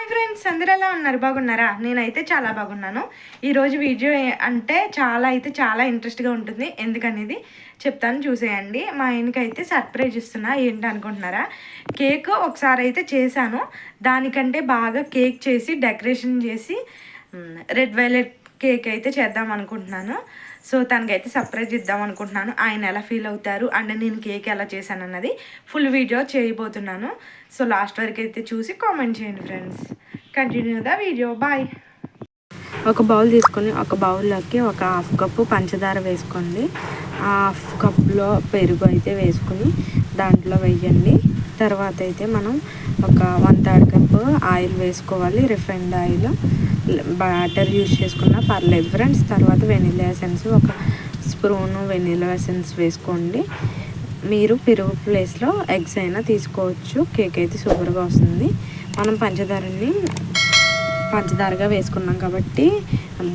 Hi friends అందరు ఎలా ఉన్నారు? బాగున్నారా? నేనైతే చాలా బాగున్నాను. ఈరోజు వీడియో అంటే చాలా అయితే చాలా ఇంట్రెస్ట్గా ఉంటుంది. ఎందుకనేది చెప్తాను చూసేయండి. మా ఆయనకైతే సర్ప్రైజ్ ఇస్తున్నా ఏంటి అనుకుంటున్నారా కేక్ ఒకసారి అయితే చేశాను. దానికంటే బాగా కేక్ చేసి డెకరేషన్ చేసి రెడ్ వైలెట్ కేక్ అయితే చేద్దాం అనుకుంటున్నాను సో తనకైతే సర్ప్రైజ్ ఇద్దాం అనుకుంటున్నాను. ఆయన ఎలా ఫీల్ అవుతారు అండ్ నేను కేక్ ఎలా చేశాను అన్నది ఫుల్ వీడియో చేయబోతున్నాను. సో లాస్ట్ వరకు అయితే చూసి కామెంట్ చేయండి friends. Continue the video bye ఒక బౌల్ తీసుకొని ఒక బౌల్లోకి ఒక హాఫ్ కప్పు పంచదార వేసుకోండి. ఆ హాఫ్ కప్లో పెరుగు అయితే వేసుకుని దాంట్లో వేయండి. తర్వాత అయితే మనం ఒక వన్ థర్డ్ కప్ ఆయిల్ వేసుకోవాలి రిఫైండ్ ఆయిల్. బటర్ యూజ్ చేసుకున్నా పర్లేదు. ఫ్రెండ్స్ తర్వాత వెనిలా ఎసెన్స్ ఒక స్పూను వెనిలా ఎసెన్స్ వేసుకోండి. మీరు పెరుగు ప్లేస్లో ఎగ్స్ అయినా తీసుకోవచ్చు. కేక్ అయితే సూపర్గా వస్తుంది. మనం పంచదారని పంచదారగా వేసుకున్నాం కాబట్టి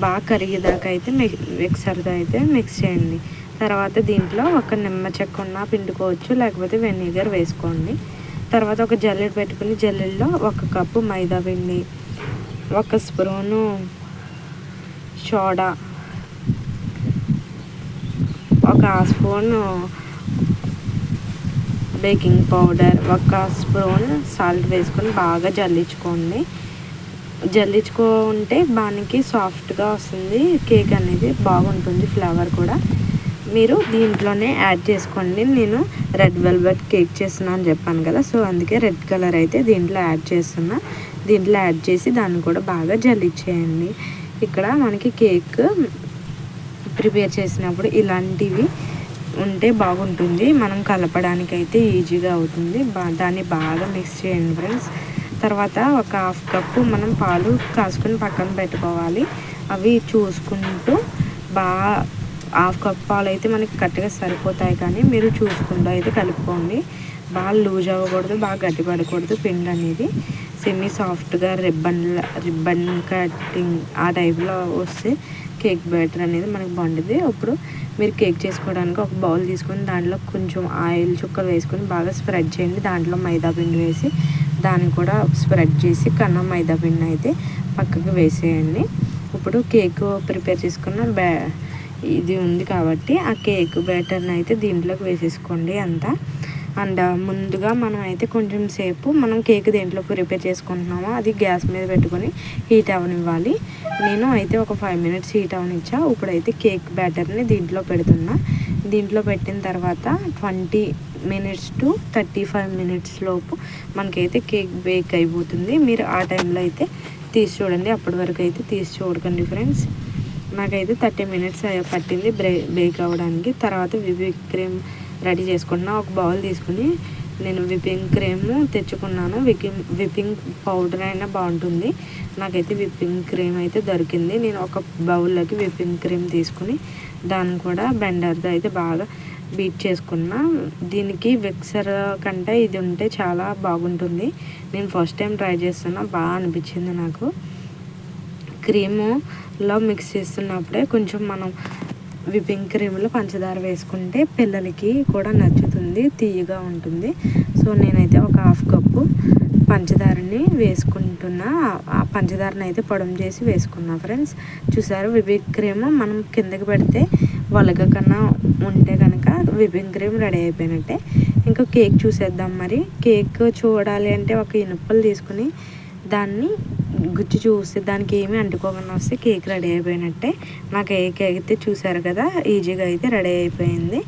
బాగా కరిగేదాకా అయితే మిక్ మిక్సర్తో అయితే మిక్స్ చేయండి. తర్వాత దీంట్లో ఒక నిమ్మ చెక్క ఉన్న పిండుకోవచ్చు లేకపోతే వెనిగర్ వేసుకోండి. తర్వాత ఒక జల్లెడ పెట్టుకుని జల్లెడలో ఒక కప్పు మైదా పిండి ఒక స్పూను సోడా ఒక స్పూను బేకింగ్ పౌడర్ ఒక స్పూన్ సాల్ట్ వేసుకొని బాగా జల్లించుకోండి. జల్లించుకుంటే బానికి సాఫ్ట్గా వస్తుంది కేక్ అనేది బాగుంటుంది ఫ్లేవర్ కూడా. మీరు దీంట్లోనే యాడ్ చేసుకోండి. నేను రెడ్ వెల్వెట్ కేక్ చేస్తున్నా అని చెప్పాను కదా సో అందుకే రెడ్ కలర్ అయితే దీంట్లో యాడ్ చేస్తున్నా. దీంట్లో యాడ్ చేసి దాన్ని కూడా బాగా జల్లిచ్చేయండి. ఇక్కడ మనకి కేక్ ప్రిపేర్ చేసినప్పుడు ఇలాంటివి ఉంటే బాగుంటుంది. మనం కలపడానికి అయితే ఈజీగా అవుతుంది. దాన్ని బాగా మిక్స్ చేయండి ఫ్రెండ్స్. తర్వాత ఒక హాఫ్ కప్పు మనం పాలు కాసుకొని పక్కన పెట్టుకోవాలి. అవి చూసుకుంటూ బాగా హాఫ్ కప్ పాలు అయితే మనకి కరెక్ట్గా సరిపోతాయి కానీ మీరు చూసుకుంటూ అయితే కలుపుకోండి. బాగా లూజ్ అవ్వకూడదు బాగా గట్టి పడకూడదు పిండి అనేది. సెమీ సాఫ్ట్గా రిబ్బన్ రిబ్బన్ కటింగ్ ఆ టైప్లో వస్తే కేక్ బ్యాటర్ అనేది మనకి బాగుంటుంది. ఇప్పుడు మీరు కేక్ చేసుకోవడానికి ఒక బౌల్ తీసుకొని దాంట్లో కొంచెం ఆయిల్ చుక్కలు వేసుకొని బాగా స్ప్రెడ్ చేయండి. దాంట్లో మైదా పిండి వేసి దాన్ని కూడా స్ప్రెడ్ చేసి కన్నా మైదా పిండి అయితే పక్కకు వేసేయండి. ఇప్పుడు కేక్ ప్రిపేర్ చేసుకున్న బ్యా ఇది ఉంది కాబట్టి ఆ కేక్ బ్యాటర్ని అయితే దీంట్లోకి వేసేసుకోండి అంతా. అండ్ ముందుగా మనం అయితే కొంచెం సేపు మనం కేక్ దేంట్లో ప్రిపేర్ చేసుకుంటున్నామో అది గ్యాస్ మీద పెట్టుకొని హీట్ అవనివ్వాలి. నేను అయితే ఒక ఫైవ్ మినిట్స్ హీట్ అవనిచ్చా. ఇప్పుడైతే కేక్ బ్యాటర్ని దీంట్లో పెడుతున్నా. దీంట్లో పెట్టిన తర్వాత twenty minutes to thirty five minutes లోపు మనకైతే కేక్ బేక్ అయిపోతుంది. మీరు ఆ టైంలో అయితే తీసి చూడండి. అప్పటి వరకు అయితే తీసి చూడకండి ఫ్రెండ్స్. నాకైతే థర్టీ మినిట్స్ పట్టింది బ్రే బేక్ అవ్వడానికి. తర్వాత విపింగ్ క్రీమ్ రెడీ చేసుకున్నా. ఒక బౌల్ తీసుకుని నేను విపింగ్ క్రీమ్ తెచ్చుకున్నాను. విపింగ్ విపింగ్ పౌడర్ అయినా బాగుంటుంది. నాకైతే విపింగ్ క్రీమ్ అయితే దొరికింది. నేను ఒక బౌల్లోకి విపింగ్ క్రీమ్ తీసుకుని దాన్ని కూడా బెండర్తో అయితే బాగా బీట్ చేసుకున్నా. దీనికి విక్సర్ కంటే ఇది ఉంటే చాలా బాగుంటుంది. నేను ఫస్ట్ టైం ట్రై చేస్తున్నా. బాగా అనిపించింది నాకు. క్రీములో మిక్స్ చేస్తున్నప్పుడే కొంచెం మనం విపింగ్ క్రీమ్లో పంచదార వేసుకుంటే పిల్లలకి కూడా నచ్చుతుంది తీయగా ఉంటుంది. సో నేనైతే ఒక హాఫ్ కప్పు పంచదారని వేసుకుంటున్నా. ఆ పంచదారని అయితే పొడం చేసి వేసుకున్నా ఫ్రెండ్స్. చూసారు విపింగ్ క్రీమ్ మనం కిందకి పెడితే వలగ కన్నా ఉంటే కనుక విపింగ్ క్రీమ్ రెడీ అయిపోయినట్టే. ఇంకా కేక్ చూసేద్దాం మరి. కేక్ చూడాలి అంటే ఒక ఇనుప్పలు తీసుకుని దాన్ని గుచ్చి చూస్తే దానికి ఏమీ అంటుకోకుండా వస్తే కేక్ రెడీ అయిపోయినట్టే. నా కేక్ అయితే చూసారు కదా ఈజీగా అయితే రెడీ అయిపోయింది.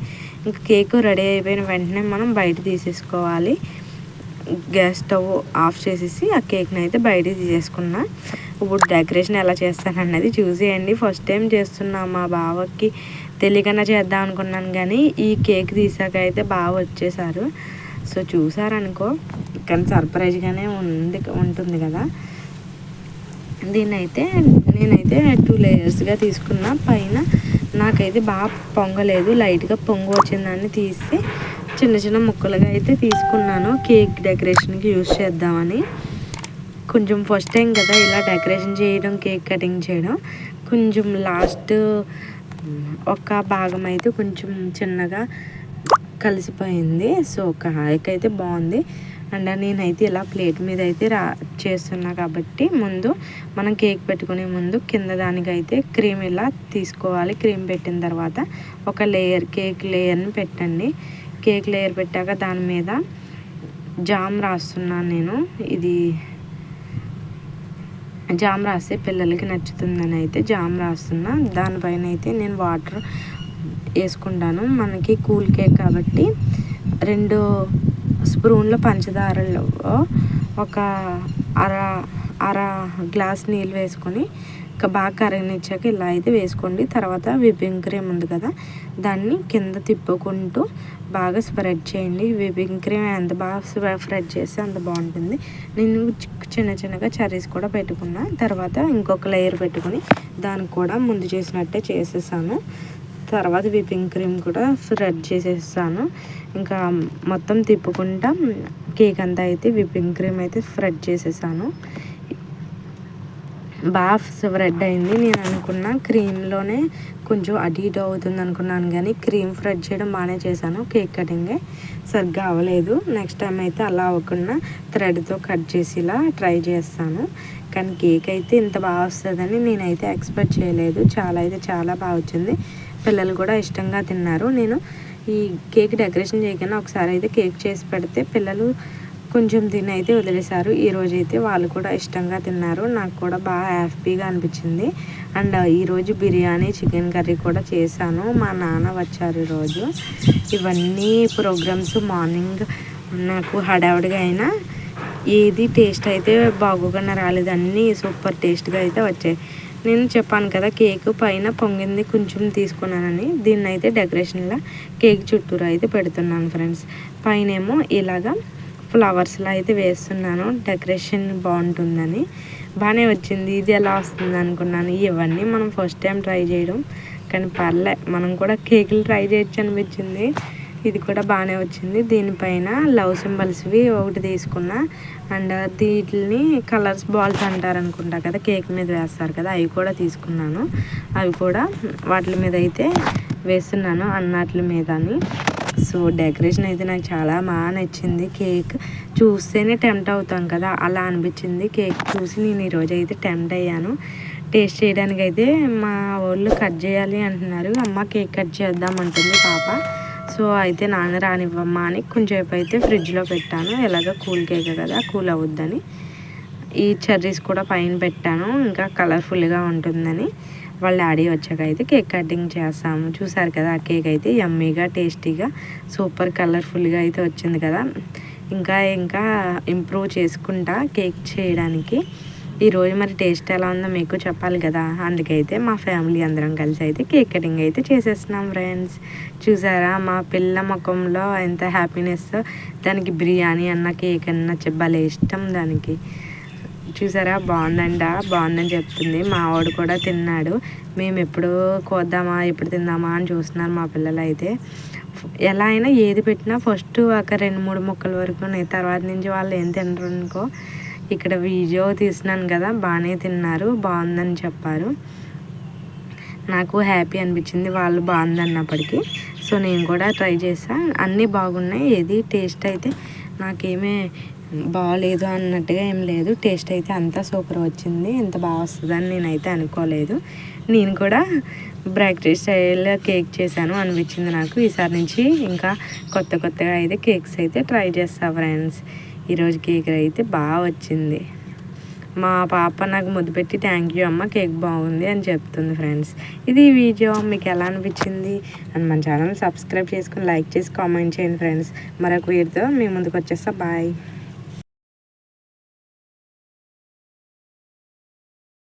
ఇంకా కేక్ రెడీ అయిపోయిన వెంటనే మనం బయట తీసేసుకోవాలి. గ్యాస్ స్టవ్ ఆఫ్ చేసేసి ఆ కేక్ని అయితే బయట తీసేసుకున్నా. ఇప్పుడు డెకరేషన్ ఎలా చేస్తానన్నది చూసేయండి. ఫస్ట్ టైం చేస్తున్నా మా బావకి తెలియకన్నా చేద్దాం అనుకున్నాను కానీ ఈ కేక్ తీసాక అయితే బాగా వచ్చేసారు. సో చూసారనుకో కానీ సర్ప్రైజ్గానే ఉంది ఉంటుంది కదా. దీన్నైతే అయితే నేనైతే టూ లేయర్స్గా తీసుకున్న. పైన నాకైతే బాగా పొంగలేదు. లైట్గా పొంగు వచ్చిందాన్ని తీసి చిన్న చిన్న ముక్కలుగా అయితే తీసుకున్నాను. కేక్ డెకరేషన్కి యూస్ చేద్దామని. కొంచెం ఫస్ట్ టైం కదా ఇలా డెకరేషన్ చేయడం కేక్ కటింగ్ చేయడం. కొంచెం లాస్ట్ ఒక భాగం అయితే కొంచెం చిన్నగా కలిసిపోయింది. సో కేక్ అయితే బాగుంది. అండ్ నేనైతే ఇలా ప్లేట్ మీద అయితే రా చేస్తున్నా కాబట్టి ముందు మనం కేక్ పెట్టుకునే ముందు కింద దానికైతే క్రీమ్ ఇలా తీసుకోవాలి. క్రీమ్ పెట్టిన తర్వాత ఒక లేయర్ కేక్ లేయర్ని పెట్టండి. కేక్ లేయర్ పెట్టాక దాని మీద జామ్ రాస్తున్నాను నేను. ఇది జామ్ రాస్తే పిల్లలకి నచ్చుతుందని అయితే జామ్ రాస్తున్నా. దానిపైన అయితే నేను వాటర్ వేసుకుంటాను. మనకి కూల్ కేక్ కాబట్టి రెండు స్పూన్ల పంచదారలో ఒక అర అర గ్లాస్ నీళ్ళు వేసుకొని ఇంకా బాగా కరగనిచ్చాక ఇలా అయితే వేసుకోండి. తర్వాత విపింగ్ క్రీమ్ ఉంది కదా దాన్ని కింద తిప్పుకుంటూ బాగా స్ప్రెడ్ చేయండి. విపింగ్ క్రీమ్ ఎంత బాగా స్ప్రెడ్ చేస్తే అంత బాగుంటుంది. నేను చి- చిన్న చిన్నగా చర్రీస్ కూడా పెట్టుకున్నా. తర్వాత ఇంకొక లేయర్ పెట్టుకుని దానికి కూడా ముందు చేసినట్టే చేసేసాను. తర్వాత విపింగ్ క్రీమ్ కూడా స్ప్రెడ్ చేసేస్తాను. ఇంకా మొత్తం తిప్పుకుంటా కేక్ అంతా అయితే విపింగ్ క్రీమ్ అయితే స్ప్రెడ్ చేసేసాను. బాగా స్ప్రెడ్ అయింది. నేను అనుకున్న క్రీమ్లోనే కొంచెం అటు ఇటు అవుతుంది అనుకున్నాను కానీ క్రీమ్ స్ప్రెడ్ చేయడం బాగానే చేశాను. కేక్ కటింగే సరిగ్గా అవ్వలేదు. నెక్స్ట్ టైం అయితే అలా అవ్వకుండా థ్రెడ్తో కట్ చేసి ఇలా ట్రై చేస్తాను. కానీ కేక్ అయితే ఇంత బాగా వస్తుందని నేనైతే ఎక్స్పెక్ట్ చేయలేదు. చాలా అయితే చాలా బాగా వచ్చింది. పిల్లలు కూడా ఇష్టంగా తిన్నారు. నేను ఈ కేక్ డెకరేషన్ చేయకుండా ఒకసారి అయితే కేక్ చేసి పెడితే పిల్లలు కొంచెం తిని అయితే వదిలేశారు. ఈరోజు అయితే వాళ్ళు కూడా ఇష్టంగా తిన్నారు. నాకు కూడా బాగా హ్యాపీగా అనిపించింది. అండ్ ఈరోజు బిర్యానీ చికెన్ కర్రీ కూడా చేశాను. మా నాన్న వచ్చారు ఈరోజు ఇవన్నీ ప్రోగ్రామ్స్ మార్నింగ్ నాకు హడావుడిగా అయినా ఏది టేస్ట్ అయితే బాగోకుండా రాలేదు. అన్నీ సూపర్ టేస్ట్గా అయితే వచ్చాయి. నేను చెప్పాను కదా కేక్ పైన పొంగింది కొంచెం తీసుకున్నానని. దీన్ని అయితే డెకరేషన్లా కేక్ చుట్టూరు అయితే పెడుతున్నాను ఫ్రెండ్స్. పైన ఏమో ఇలాగా ఫ్లవర్స్లో అయితే వేస్తున్నాను. డెకరేషన్ బాగుంటుందని. బాగానే వచ్చింది. ఇది ఎలా వస్తుంది అనుకున్నాను. ఇవన్నీ మనం ఫస్ట్ టైం ట్రై చేయడం. కానీ పర్లే మనం కూడా కేకులు ట్రై చేయొచ్చు అనిపించింది. ఇది కూడా బాగానే వచ్చింది. దీనిపైన లవ్ సింబల్స్వి ఒకటి తీసుకున్నా. అండ్ వీటిని కలర్స్ బాల్స్ అంటారు అనుకుంటా కదా కేక్ మీద వేస్తారు కదా అవి కూడా తీసుకున్నాను. అవి కూడా వాటి మీద అయితే వేస్తున్నాను అన్నట్ల మీదని సో డెకరేషన్ అయితే నాకు చాలా బాగా నచ్చింది కేక్. చూస్తేనే టెంప్ట్ అవుతాం కదా అలా అనిపించింది కేక్ చూసి నేను ఈరోజు అయితే టెంప్ట్ అయ్యాను. టేస్ట్ చేయడానికి అయితే మా వాళ్ళు కట్ చేయాలి అంటున్నారు. అమ్మ కేక్ కట్ చేద్దాం అంటుంది పాప. సో అయితే నాన్న రానివ్వమ్మా అని కొంచెంసేపు అయితే ఫ్రిడ్జ్లో పెట్టాను. ఎలాగ కూల్ కేక్ కదా కూల్ అవుద్దని. ఈ చెర్రీస్ కూడా పైన పెట్టాను ఇంకా కలర్ఫుల్గా ఉంటుందని. వాళ్ళ డాడీ వచ్చాక అయితే కేక్ కటింగ్ చేస్తాము. చూసారు కదా ఆ కేక్ అయితే యమ్మీగా టేస్టీగా సూపర్ కలర్ఫుల్గా అయితే వచ్చింది కదా. ఇంకా ఇంకా ఇంప్రూవ్ చేసుకుంటా కేక్ చేయడానికి. ఈరోజు మరి టేస్ట్ ఎలా ఉందో మీకు చెప్పాలి కదా. అందుకైతే మా ఫ్యామిలీ అందరం కలిసి అయితే కేక్ కటింగ్ అయితే చేసేస్తున్నాం ఫ్రెండ్స్. చూసారా మా పిల్ల ముఖంలో ఎంత హ్యాపీనెస్ దానికి బిర్యానీ అన్న కేక్ అన్న చెప్పాలి ఇష్టం దానికి. చూసారా బాగుందంట బాగుందని చెప్తుంది. మా వాడు కూడా తిన్నాడు. మేము ఎప్పుడు కోద్దామా ఎప్పుడు తిందామా అని చూస్తున్నారు మా పిల్లలు అయితే. ఎలా అయినా ఏది పెట్టినా ఫస్ట్ ఒక రెండు మూడు ముక్కల వరకు తర్వాత నుంచి వాళ్ళు ఏం తినరు అనుకో. ఇక్కడ వీడియో తీసినాను కదా బాగానే తిన్నారు బాగుందని చెప్పారు. నాకు హ్యాపీ అనిపించింది వాళ్ళు బాగుంది అన్నప్పటికీ సో నేను కూడా ట్రై చేసా అన్నీ బాగున్నాయి ఏది టేస్ట్ అయితే నాకేమీ బాగాలేదు అన్నట్టుగా ఏం లేదు. టేస్ట్ అయితే అంతా సూపర్ వచ్చింది ఎంత బాగా వస్తుందని నేనైతే అనుకోలేదు. నేను కూడా బ్రేక్ఫాస్ట్ స్టైల్లో కేక్ చేశాను అనిపించింది నాకు. ఈసారి నుంచి ఇంకా కొత్త కొత్తగా అయితే కేక్స్ అయితే ట్రై చేస్తా ఫ్రెండ్స్. ఈరోజు కేక్ అయితే బాగా వచ్చింది. మా పాప నాకు ముద్దు పెట్టి థ్యాంక్ యూ అమ్మ కేక్ బాగుంది అని చెప్తుంది ఫ్రెండ్స్ ఇది ఈ వీడియో మీకు ఎలా అనిపించింది? అండ్ మన ఛానల్ సబ్స్క్రైబ్ చేసుకుని లైక్ చేసి కామెంట్ చేయండి ఫ్రెండ్స్ మరొక వీడితో మీ ముందుకు వచ్చేస్తా. బాయ్